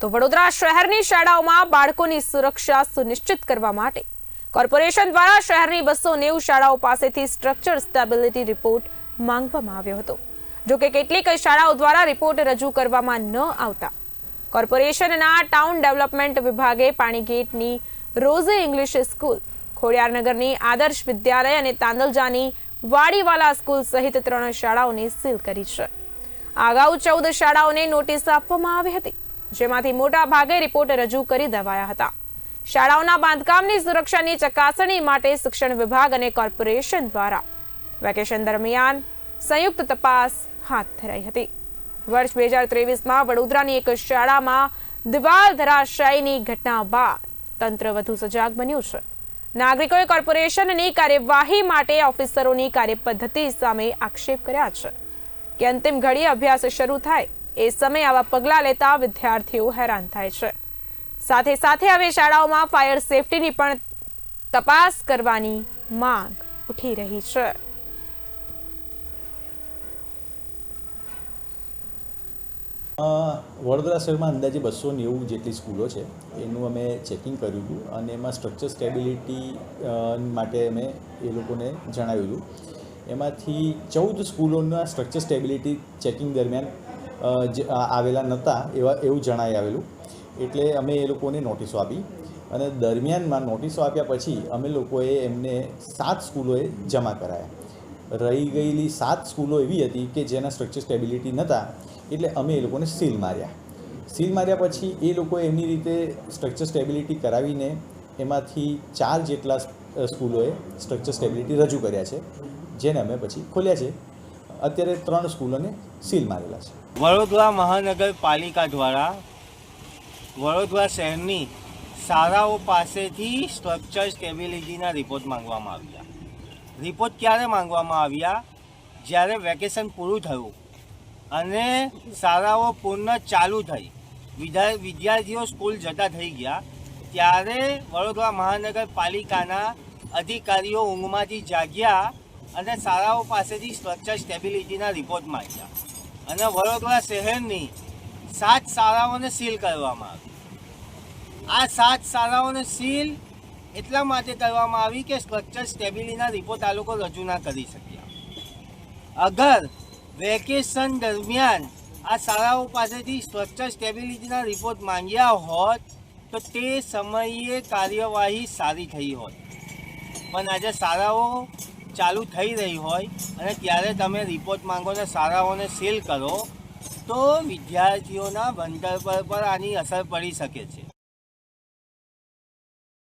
તો વડોદરા શહેરની શાળાઓમાં બાળકોની સુરક્ષા સુનિશ્ચિત કરવા માટે કોર્પોરેશન દ્વારા શહેરની બસો નેવું શાળાઓ પાસેથી સ્ટ્રક્ચર સ્ટેબિલિટી રિપોર્ટ માંગવામાં આવ્યો હતો. જોકે કેટલીક શાળાઓ દ્વારા રિપોર્ટ રજૂ કરવામાં ન આવતા. કોર્પોરેશનના ટાઉન ડેવલપમેન્ટ વિભાગે પાણીગેટની રોઝે ઇંગ્લિશ સ્કૂલ, ખોડિયારનગરની આદર્શ વિદ્યાલય અને તાંદલજાની વાડીવાલા સ્કૂલ સહિત ત્રણ શાળાઓને સીલ કરી છે. અગાઉ ચૌદ શાળાઓને નોટિસ આપવામાં આવી હતી. જેમાંથી મોટા ભાગે રિપોર્ટ રજૂ કરી દેવાયા હતા. શાળાઓના બાંધકામની સુરક્ષાની ચકાસણી માટે શિક્ષણ વિભાગ અને કોર્પોરેશન દ્વારા વેકેશન દરમિયાન સંયુક્ત તપાસ હાથ ધરાઈ હતી. વર્ષ બે હજાર ત્રેવીસમાં વડોદરાની એક શાળામાં દિવાલ ધરાશાયીની ઘટના બાદ તંત્ર વધુ સજાગ બન્યું છે. નાગરિકોએ કોર્પોરેશનની કાર્યવાહી માટે ઓફિસરોની કાર્યપદ્ધતિ સામે આક્ષેપ કર્યા છે. કે અંતિમ ઘડીએ અભ્યાસ શરૂ થાય એ સમયે આવા પગલાં લેતા વિદ્યાર્થીઓ હેરાન થાય છે. સાથે સાથે હવે શાળાઓમાં ફાયર સેફટીની પણ તપાસ કરવાની માંગ ઉઠી રહી છે. વડોદરા શહેરમાં અંદાજે બસો નેવું જેટલી સ્કૂલો છે. એનું અમે ચેકિંગ કર્યું હતું અને એમાં સ્ટ્રક્ચર સ્ટેબિલિટી માટે અમે એ લોકોને જણાવ્યું હતું. એમાંથી ચૌદ સ્કૂલોના સ્ટ્રક્ચર સ્ટેબિલિટી ચેકિંગ દરમિયાન આવેલા નહોતા એવા, એવું જણાઈ આવેલું. એટલે અમે એ લોકોને નોટિસો આપી અને દરમિયાનમાં નોટિસો આપ્યા પછી અમે લોકોએ એમને સાત સ્કૂલોએ જમા કરાયા. રહી ગયેલી સાત સ્કૂલો એવી હતી કે જેના સ્ટ્રક્ચર સ્ટેબિલિટી નહોતા એટલે અમે એ લોકોને સીલ માર્યા. સીલ માર્યા પછી એ લોકોએ એમની રીતે સ્ટ્રક્ચર સ્ટેબિલિટી કરાવીને એમાંથી ચાર જેટલા સ્કૂલોએ સ્ટ્રક્ચર સ્ટેબિલિટી રજૂ કર્યા છે, જેને અમે પછી ખોલ્યા છે. અત્યારે ત્રણ સ્કૂલોને સીલ મારેલા છે. વડોદરા મહાનગરપાલિકા દ્વારા વડોદરા શહેરની શાળાઓ પાસેથી સ્ટ્રક્ચર સ્ટેબિલિટીના રિપોર્ટ માંગવામાં આવ્યા. રિપોર્ટ ક્યારે માંગવામાં આવ્યા? જ્યારે વેકેશન પૂરું થયું અને શાળાઓ પૂર્ણ ચાલુ થઈ વિદ્યાર્થીઓ સ્કૂલ જતા થઈ ગયા, ત્યારે વડોદરા મહાનગરપાલિકાના અધિકારીઓ ઊંઘમાંથી જાગ્યા અને શાળાઓ પાસેથી સ્વચ્છ સ્ટેબિલિટીના રિપોર્ટ માંગ્યા. અને વડોદરા શહેરની સાત શાળાઓને સીલ કરવામાં આવી. આ સાત શાળાઓને સીલ એટલા માટે કરવામાં આવી કે સ્ટ્રક્ચર સ્ટેબિલિટીના રિપોર્ટ આ લોકો રજૂ ના કરી શક્યા. અગર વેકેશન દરમિયાન આ શાળાઓ પાસેથી સ્ટ્રક્ચર સ્ટેબિલિટીના રિપોર્ટ માંગ્યા હોત, તો તે સમયે કાર્યવાહી સારી થઈ હોત. પણ આજે શાળાઓ ચાલુ થઈ રહી હોય અને ત્યારે તમે રિપોર્ટ માંગો ને શાળાઓને સીલ કરો, તો વિદ્યાર્થીઓના ભણતર પર પણ આની અસર પડી શકે છે.